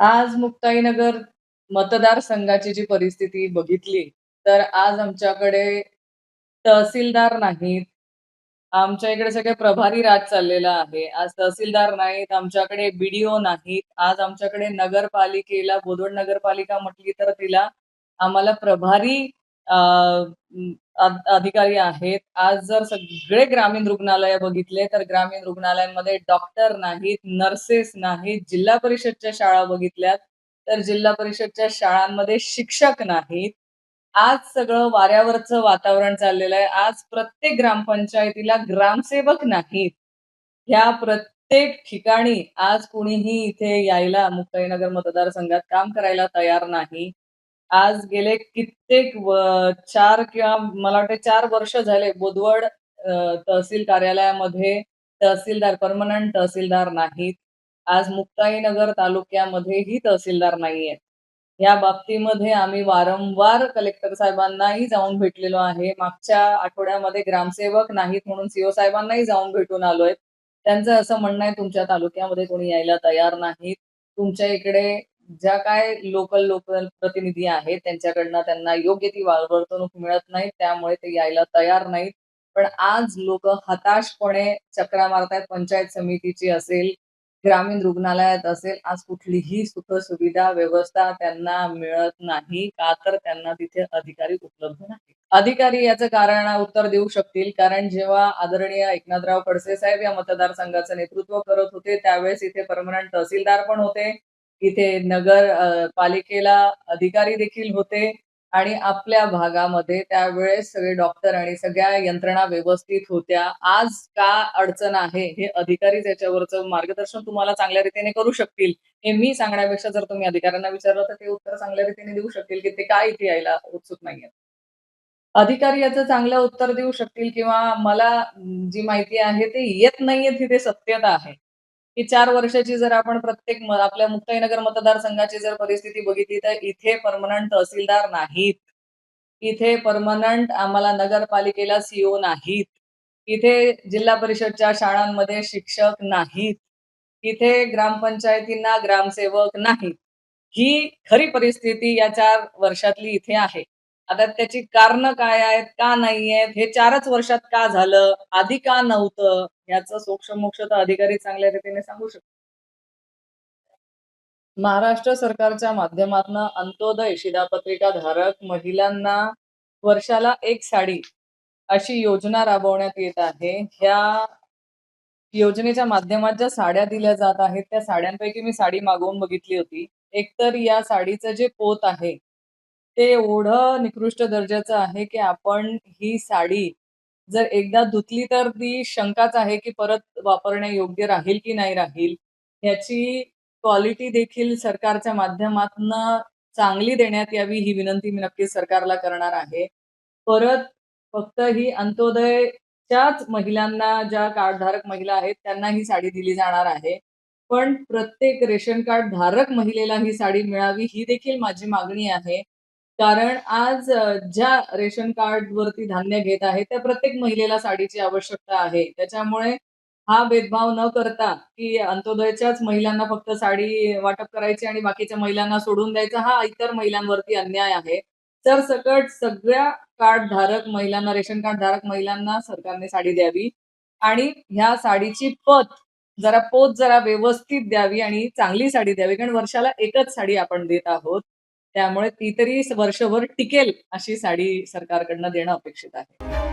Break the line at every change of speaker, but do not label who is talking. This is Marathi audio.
आज मुक्ताईनगर मतदारसंघाची जी परिस्थिती बघितली, तर आज आमच्याकडे तहसीलदार नाहीत. आमच्या इकडे सगळे प्रभारी राज चाललेला आहे. आज तहसीलदार नाहीत, आमच्याकडे बीडीओ नाहीत. आज आमच्याकडे नगरपालिकेला बोदवड नगरपालिका म्हटली तर तिला आम्हाला प्रभारी अधिकारी आहेत. आज जर सगळे ग्रामीण रुग्णालय बघितले तर ग्रामीण रुग्णालयांमध्ये डॉक्टर नाहीत, नर्सेस नाहीत. जिल्हा परिषदच्या शाळा बघितल्यात तर जिल्हा परिषदच्या शाळांमध्ये शिक्षक नाहीत. आज सगळं वाऱ्यावरचं वातावरण चाललेलं आहे. आज प्रत्येक ग्रामपंचायतीला ग्रामसेवक नाहीत. ह्या प्रत्येक ठिकाणी आज कुणीही इथे यायला मुक्ताईनगर मतदारसंघात काम करायला तयार नाही. आज गेले कित्येक चार किंवा मला वाटते चार वर्ष झाले बोदवड तहसील कार्यालयामध्ये तहसीलदार परमनंट तहसीलदार नाहीत. आज मुक्ताईनगर तालुक्यामध्येही तहसीलदार नाहीयेत. या बाबतीमध्ये आम्ही वारंवार कलेक्टर साहेबांनाही जाऊन भेटलेलो आहे. मागच्या आठवड्यामध्ये ग्रामसेवक नाहीत म्हणून सीओ साहेबांनाही जाऊन भेटून आलोय. त्यांचं असं म्हणणं आहे तुमच्या तालुक्यामध्ये कोणी यायला तयार नाहीत. तुमच्या इकडे ज्या काय लोकल लोकल प्रतिनिधी आहेत त्यांच्याकडनं त्यांना योग्य ती वर्तणूक मिळत नाही त्यामुळे ते यायला तयार नाहीत. पण आज लोक हताशपणे चक्रा मारतायत पंचायत समितीची असेल, ग्रामीण रुग्णालयात असेल, आज कुठलीही सुख सुविधा व्यवस्था त्यांना मिळत नाही का तर त्यांना तिथे अधिकारी उपलब्ध नाही. अधिकारी याचं कारण उत्तर देऊ शकतील कारण जेव्हा आदरणीय एकनाथराव खडसे साहेब या मतदारसंघाचं नेतृत्व करत होते त्यावेळेस इथे परमनंट तहसीलदार पण होते. इथे नगर पालिकेला अधिकारी देखील होते आणि आपल्या भागामध्ये त्यावेळेस सगळे डॉक्टर आणि सगळ्या यंत्रणा व्यवस्थित होत्या. आज का अडचण आहे हे अधिकारीच याच्यावरचं मार्गदर्शन तुम्हाला चांगल्या रीतीने करू शकतील. हे मी सांगण्यापेक्षा जर तुम्ही अधिकाऱ्यांना विचारलं तर ते उत्तर चांगल्या रीतीने देऊ शकतील की ते का इथे यायला उत्सुक नाहीयेत. अधिकारी याचं चांगलं उत्तर देऊ शकतील किंवा मला जी माहिती आहे ते येत नाहीयेत ही ते सत्यता आहे. की चार वर्षाची जर आपण प्रत्येक आपल्या मुक्ताईनगर मतदारसंघाची जर परिस्थिती बघितली तर इथे परमनंट तहसीलदार नाहीत. इथे परमनंट आम्हाला नगरपालिकेला सीओ नाहीत. इथे जिल्हा परिषदच्या शाळांमध्ये शिक्षक नाहीत. इथे ग्रामपंचायतींना ग्रामसेवक नाहीत. ही खरी परिस्थिती या चार वर्षातली इथे आहे. आता त्याची कारण काय आहेत, का नाही आहेत, हे चारच वर्षात का झालं, आधी का नव्हतं, याचं सोक्ष तर अधिकारी चांगल्या रीतीने सांगू शकतो महाराष्ट्र सरकारच्या माध्यमातून अंत्योदय शिधापत्रिका धारक महिलांना वर्षाला एक साडी अशी योजना राबवण्यात येत आहे. ह्या योजनेच्या माध्यमात ज्या साड्या दिल्या जात आहेत त्या साड्यांपैकी मी साडी मागवून बघितली होती. एकतर या साडीचं जे पोत आहे ते एवढं निकृष्ट दर्जाचं आहे की आपण ही साडी जर एकदा धुतली तर ती शंकाच आहे की परत वापरणे योग्य राहील की नाही राहील. ह्याची क्वालिटी देखील सरकारच्या माध्यमातून चांगली देण्यात यावी ही विनंती मी नक्कीच सरकारला करणार आहे. परत फक्त ही अंत्योदयच्याच महिलांना ज्या कार्डधारक महिला आहेत त्यांना ही साडी दिली जाणार आहे. पण प्रत्येक रेशन कार्ड धारक महिलेला ही साडी मिळावी ही देखील माझी मागणी आहे. कारण आज ज्या रेशन कार्ड वरती धान्य घेत आहे त्या प्रत्येक महिलेला साडीची आवश्यकता आहे. त्याच्यामुळे हा भेदभाव न करता, की अंत्योदयच्याच महिलांना फक्त साडी वाटप करायची आणि बाकीच्या महिलांना सोडून द्यायचा, हा इतर महिलांवरती अन्याय आहे. तर सकट सगळ्या कार्ड धारक महिलांना, रेशन कार्ड धारक महिलांना सरकारने साडी द्यावी आणि ह्या साडीची पत जरा पोत जरा व्यवस्थित द्यावी आणि चांगली साडी द्यावी. कारण वर्षाला एकच साडी आपण देत आहोत. त्यामुळे ती तरी वर्षभर टिकेल अशी साडी सरकारकडनं देणं अपेक्षित आहे.